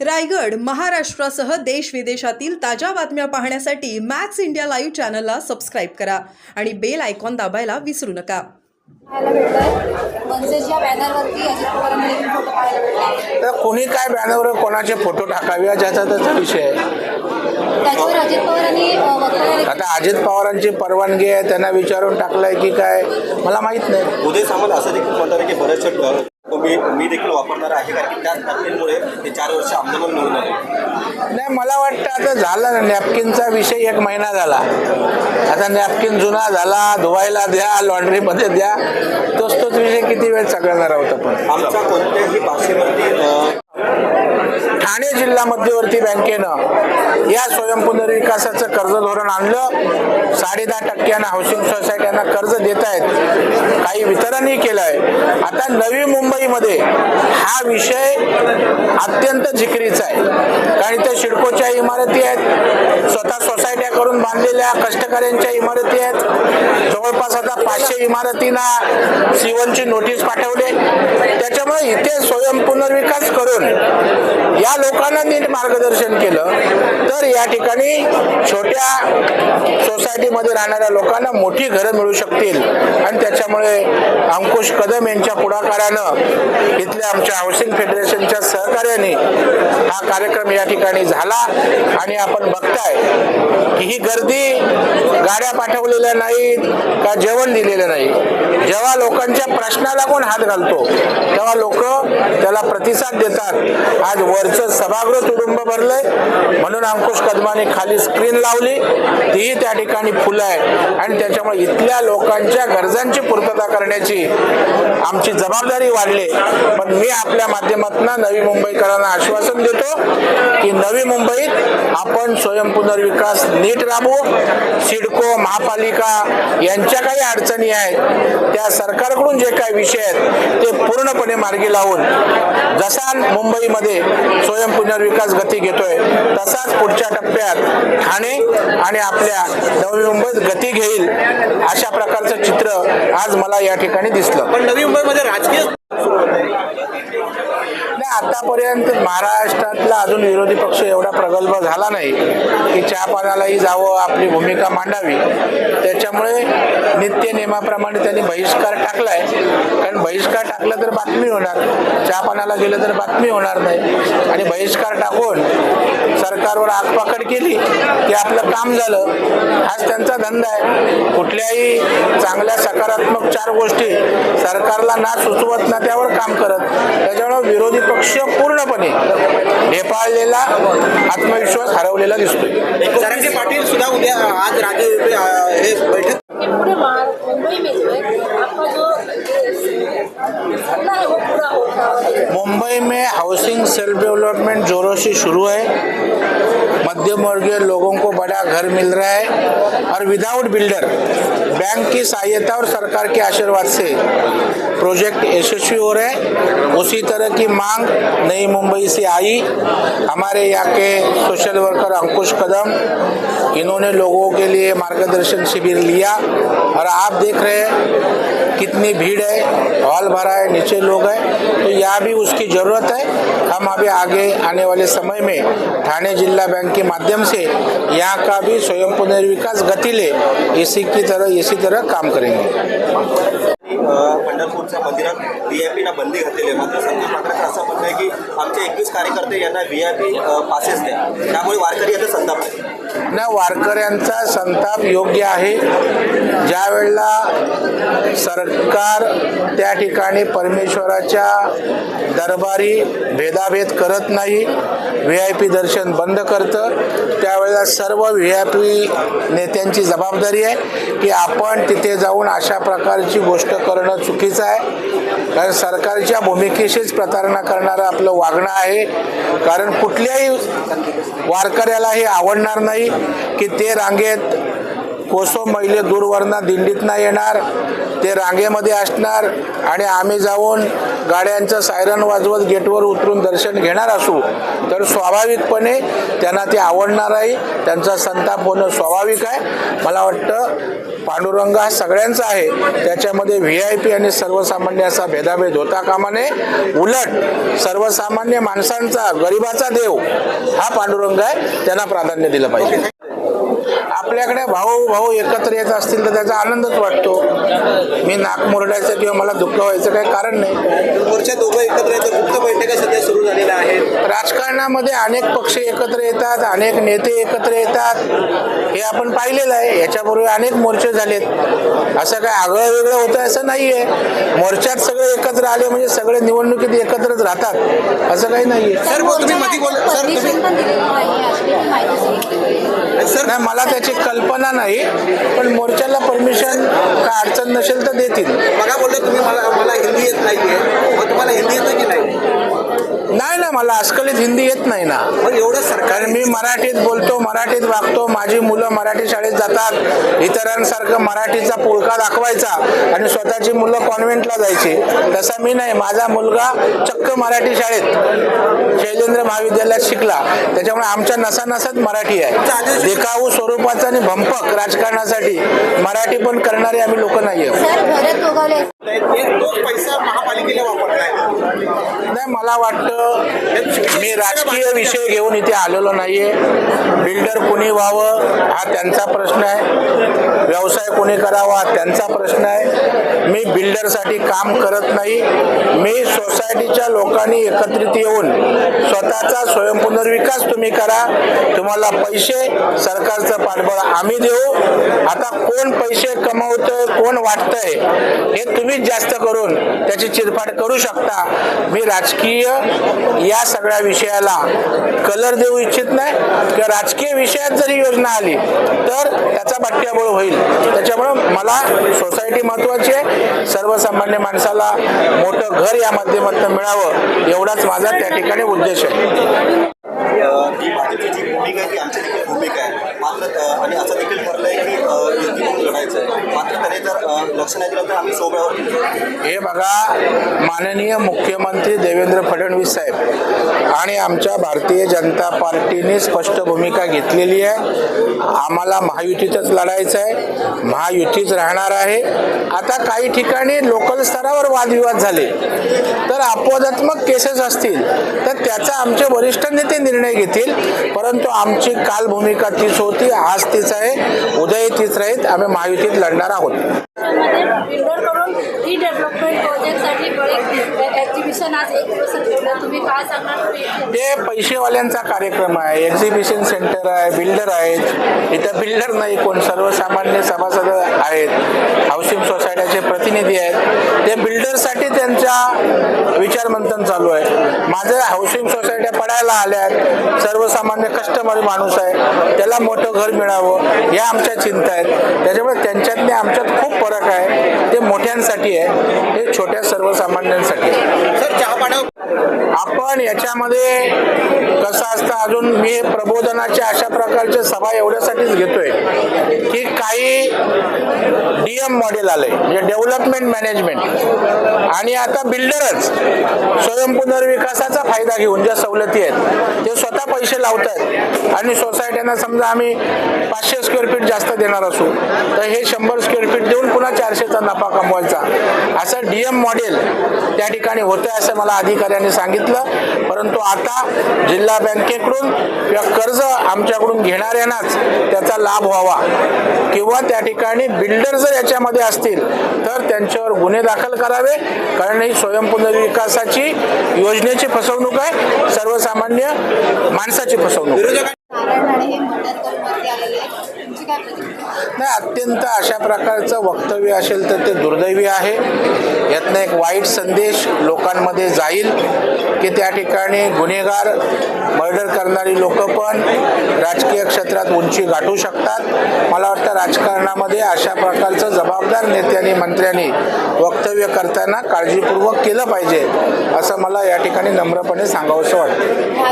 रायगड महाराष्ट्रासह देश विदेशातील ताज्या बातम्या पाहण्यासाठी मॅक्स इंडिया लाईव्ह चॅनलला सबस्क्राईब करा आणि बेल आयकॉन दाबायला विसरू नका. तर कोणी काय बॅनरवर कोणाचे फोटो टाकावे ज्याचा त्याचा विषय आहे. आता अजित पवारांची परवानगी आहे त्यांना विचारून टाकलंय की काय? मला माहीत नाही. उदय सामंत असं देखील म्हणतात की मी मी देखील वापरणार आहे कारण की त्या नॅपकिनमुळे ते चार वर्ष आमदार निवडून आले. नाही मला वाटतं आता झालं ना नॅपकिनचा विषय एक महिना झाला. आता नॅपकिन जुना झाला धुवायला द्या लॉन्ड्रीमध्ये द्या. तोच तोच विषय किती वेळ चालणार आहोत आपण? आमच्या कोणत्याही भाषेवरती ठाणे जिल्हा मध्यवर्ती बँकेनं या स्वयंपुनर्विकासाचं कर्ज धोरण आणलं. साडे दहा टक्क्यानं हाऊसिंग सोसायट्यांना कर्ज देत आहेत काही वितरणही केलं आहे. आता नवी मुंबईमध्ये हा विषय अत्यंत जिकरीचा आहे. कारण इथे शिडकोच्या इमारती आहेत स्वतः सोसायट्या करून बांधलेल्या कष्टकऱ्यांच्या इमारती आहेत. जवळपास आता पाचशे इमारतींना सीवनची नोटीस पाठवले. इथे स्वयंपुनर्विकास करून या लोकांना नीट मार्गदर्शन केलं. तर या ठिकाणी छोट्या सोसायटीमध्ये राहणाऱ्या लोकांना मोठी घरं मिळू शकतील. आणि त्याच्यामुळे अंकुश कदम यांच्या पुढाकारानं इथल्या आमच्या हाऊसिंग फेडरेशनच्या सहकार्याने हा कार्यक्रम या ठिकाणी झाला. आणि आपण बघताय की ही गर्दी गाड्या पाठवलेल्या नाहीत का जेवण दिलेलं नाही? जेव्हा लोकांच्या प्रश्नाला कोण हात घालतो तेव्हा लोक लोक त्याला प्रतिसाद देतात. आज वरचं सभागृह तुडुंब भरलंय. म्हणून अंकुश कदमाने खाली स्क्रीन लावली. तीही त्या ठिकाणी फुलं आहे आणि त्याच्यामुळे इथल्या लोकांच्या गरजांची पूर्तता करण्याची आमची जबाबदारी वाढली. पण मी आपल्या माध्यमातून नवी मुंबईकरांना आश्वासन देतो की नवी मुंबईत आपण स्वयंपुनर्विकास नीट राबवू. सिडको महापालिका यांच्या काही अडचणी आहेत. त्या सरकारकडून जे काही विषय आहेत ते पूर्णपणे मार्ग लावून जसा मुंबईमध्ये स्वयंपुनर्विकास गती घेतोय तसाच पुढच्या टप्प्यात ठाणे आणि आपल्या नवी मुंबईत गती घेईल अशा प्रकारचं चित्र आज मला या ठिकाणी दिसलं. पण नवी मुंबईमध्ये राजकीय आतापर्यंत महाराष्ट्रातला अजून विरोधी पक्ष एवढा प्रगल्भ झाला नाही की चहा पानालाही जावं आपली भूमिका मांडावी. त्याच्यामुळे नित्य नियमाप्रमाणे त्यांनी बहिष्कार टाकलाय. कारण बहिष्कार टाकला तर बातमी होणार. चहा पाण्याला गेलं तर बातमी होणार नाही. आणि बहिष्कार टाकून सरकारवर आगपाकड केली की आपलं काम झालं. हाच त्यांचा धंदा आहे. कुठल्याही चांगल्या सकारात्मक चार गोष्टी सरकारला ना सुचवत ना त्यावर काम करत. त्याच्यामुळे विरोधी पक्ष पूर्णपणे ढेपाळलेला आत्मविश्वास हरवलेला दिसतोय. पाटील सुद्धा उद्या आज राज्य हे बैठक मुंबई में जो है मुंबई में हाउसिंग सेल्फ डेवलपमेंट जोरों से शुरू है। मध्यम वर्गीय लोगों को बड़ा घर मिल रहा है और विदाउट बिल्डर बैंक की सहायता और सरकार के आशीर्वाद से प्रोजेक्ट यशस्वी हो रहे हैं। उसी तरह की मांग नई मुंबई से आई। हमारे यहाँ के सोशल वर्कर अंकुश कदम, इन्होंने लोगों के लिए मार्गदर्शन शिविर लिया और आप देख रहे हैं कितनी भीड़ है हॉल भरा है नीचे लोग हैं तो यह भी उसकी ज़रूरत है। हम अभी आगे आने वाले समय में ठाणे जिला बैंक के माध्यम से यहाँ का भी स्वयं पुनर्विकास गति ले इसी की तरह इसी तरह काम करेंगे। पंढरपूरच्या मंदिरात व्ही आय पीना बंदी घातलेली आहे. मात्र संतोष पाटराचं असं म्हणणं आहे की आमचे एकवीस कार्यकर्ते यांना व्ही आय पी पासेस द्या. त्यामुळे वारकरी आता संताप आहे. न वारकऱ्यांचा संताप योग्य आहे. ज्या वेळेला सरकार त्या ठिकाणी परमेश्वराच्या दरबारी भेदाभेद करत नाही व्ही आय पी दर्शन बंद करतं त्यावेळेला सर्व व्ही आय पी नेत्यांची जबाबदारी आहे की आपण तिथे जाऊन अशा प्रकारची गोष्ट करणं चुकीचं आहे. कारण सरकारच्या भूमिकेशीच प्रतारणा करणारं आपलं वागणं आहे. कारण कुठल्याही वारकऱ्याला हे आवडणार नाही. की ते रांगेत कोसो महिले दूरवरनं दिंडीतनं येणार ते रांगेमध्ये असणार आणि आम्ही जाऊन गाड्यांचं सायरन वाजवत गेटवर उतरून दर्शन घेणार असू तर स्वाभाविकपणे त्यांना ते आवडणार आहे त्यांचा संताप होणं स्वाभाविक आहे. मला वाटतं पांडुरंग हा सगळ्यांचा आहे त्याच्यामध्ये व्ही आय पी आणि सर्वसामान्य असा भेदाभेद होता कामा नये उलट सर्वसामान्य माणसांचा गरिबाचा देव हा पांडुरंग आहे त्यांना प्राधान्य दिलं पाहिजे. आपल्याकडे भाऊ भाऊ एकत्र येत असतील तर त्याचा आनंदच वाटतो. मी नाक मुरडायचं किंवा मला दुःख व्हायचं काही कारण नाही. मोर्चा दोघं एकत्र येतात. गुप्त बैठका सध्या सुरू झालेल्या आहेत. राजकारणामध्ये अनेक पक्ष एकत्र येतात अनेक नेते एकत्र येतात. हे आपण पाहिलेलं आहे. याच्यापूर्वी अनेक मोर्चे झालेत. असं काय आगळं वेगळं होतं असं नाही आहे मोर्चात सगळे एकत्र आले म्हणजे सगळे निवडणुकीत एकत्रच राहतात. असं काही नाही आहे सर, तुम्ही मधी बोल- सर, तुम्ही- सर. नाही मला त्याची कल्पना नाही पण मोर्चाला परमिशन काय अडचण नसेल तर देतील. बघा बोलले तुम्ही मला मला हिंदी येत नाहीये मग तुम्हाला हिंदी येतं की नाही नाही ना मला अस्खलित हिंदी येत नाही ना. मग एवढं सरकार मी मराठीत बोलतो मराठीत वागतो माझी मुलं मराठी शाळेत जातात. इतरांसारखं मराठीचा पुळका दाखवायचा आणि स्वतःची मुलं कॉन्व्हेंटला जायची. तसा मी नाही माझा मुलगा चक्क मराठी शाळेत शैलेंद्र महाविद्यालयात शिकला. त्याच्यामुळे आमच्या नसानसात मराठी आहे. देखाऊ स्वरूपाचा आणि भंपक राजकारणासाठी मराठी पण करणारे आम्ही लोक नाही आहोत पैसा महापालिकेने वापरलाय. नाही मला वाटतं मी राजकीय विषय घेऊन इथे आलेलो नाहीये. बिल्डर कोणी व्हावं हा त्यांचा प्रश्न आहे. व्यवसाय कोणी करावा त्यांचा प्रश्न आहे. मी बिल्डरसाठी काम करत नाही. मी सोसायटीच्या लोकांनी एकत्रित येऊन स्वतःचा स्वयंपुनर्विकास तुम्ही करा. तुम्हाला पैसे सरकारचं पाठबळ आम्ही देऊ. आता कोण पैसे कमवतोय कोण वाटतंय हे तुम्हीच जास्त करून त्याची चिरफाड करू शकता. मी राज राजकीय या सगळ्या विषयाला कलर देऊ इच्छित नाही. किंवा राजकीय विषयात जरी योजना आली तर त्याचा बट्ट्याबोळ होईल. त्याच्यामुळं मला सोसायटी महत्वाची आहे. सर्वसामान्य माणसाला मोठं घर या माध्यमातून मिळावं एवढाच माझा त्या ठिकाणी उद्देश आहे. भूमिका आहे ती देखील भूमिका आहे. मात्र आणि असं देखील ठरलंय की युती म्हणून लढायचं आहे. मात्र जर लक्ष नाही दिलं तर आम्ही हे बघा माननीय मुख्यमंत्री देवेंद्र फडणवीस साहेब आणि आमच्या भारतीय जनता पार्टीने स्पष्ट भूमिका घेतलेली आहे. आम्हाला महायुतीतच लढायचं आहे महायुतीच राहणार आहे. आता काही ठिकाणी लोकल स्तरावर वादविवाद झाले तर अपवादात्मक केसेस असतील तर त्याचा आमचे वरिष्ठ नेते निर्णय घेतील. परंतु आमची काल भूमिका तीच होती आज तीच आहे उद्याही तीच राहील आम्ही महायुतीत लढणार आहोत. আমাদের বিল্ডার করুন রিডেভেলপমেন্ট প্রজেক্টसाठी एक्झिबिशन आज एक दिवस ठेवलं. तुम्ही काय सांगणार? तुम्ही ते पैसेवाल्यांचा कार्यक्रम आहे. एक्झिबिशन सेंटर आहे बिल्डर आहेत. इथं बिल्डर नाही कोण? सर्वसामान्य सभासद आहेत. हाऊसिंग सोसायटीचे प्रतिनिधी आहेत. ते बिल्डरसाठी त्यांच्या विचारमंथन चालू आहे. माझं हाऊसिंग सोसायट्या पडायला आल्या आहेत. सर्वसामान्य कस्टमर माणूस आहे. त्याला मोठं घर मिळावं या आमच्या चिंता आहेत. त्याच्यामुळे त्यांच्यातले आमच्यात खूप फरक आहे. ते मोठ्यांसाठी आहे. हे छोट्या सर्वसामान्यांसाठी आहे. सर चहा पाण्यावर. आपण याच्यामध्ये कसं असतं अजून मी प्रबोधनाच्या अशा प्रकारच्या सभा एवढ्यासाठीच घेतोय की काही डीएम मॉडेल आलंय म्हणजे डेव्हलपमेंट मॅनेजमेंट आणि आता बिल्डरच स्वयंपुनर्विकासाचा फायदा घेऊन ज्या सवलती आहेत ते स्वतः पैसे लावत आहेत आणि सोसायट्यांना समजा आम्ही पाचशे स्क्वेअर फीट जास्त देणार असू तर हे शंभर स्क्वेअर फीट देऊन पुन्हा चारशेचा नफा कमवायचा. असं डीएम मॉडेल त्या ठिकाणी होतं असं मला अधिकाऱ्यांनी सांगितलं. परंतु आता जिल्हा बँकेकडून किंवा कर्ज आमच्याकडून घेणाऱ्यांनाच त्याचा लाभ व्हावा. किंवा त्या ठिकाणी बिल्डर जर याच्यामध्ये असतील तर त्यांच्यावर गुन्हे दाखल करावे. कारण ही स्वयंपुनर्विकासाची योजनेची फसवणूक आहे. सर्वसामान्य माणसाची फसवणूक नाही अत्यंत अशा प्रकारचं वक्तव्य असेल तर ते दुर्दैवी आहे. यातनं एक वाईट संदेश लोकांमध्ये जाईल की त्या ठिकाणी गुन्हेगार मर्डर करणारी लोक पण राजकीय क्षेत्रात उंची गाठू शकतात. मला वाटतं राजकारणामध्ये अशा प्रकारचं जबाबदार नेत्यांनी मंत्र्यांनी वक्तव्य करताना काळजीपूर्वक केलं पाहिजे असं मला या ठिकाणी नम्रपणे सांगावंसं वाटतं.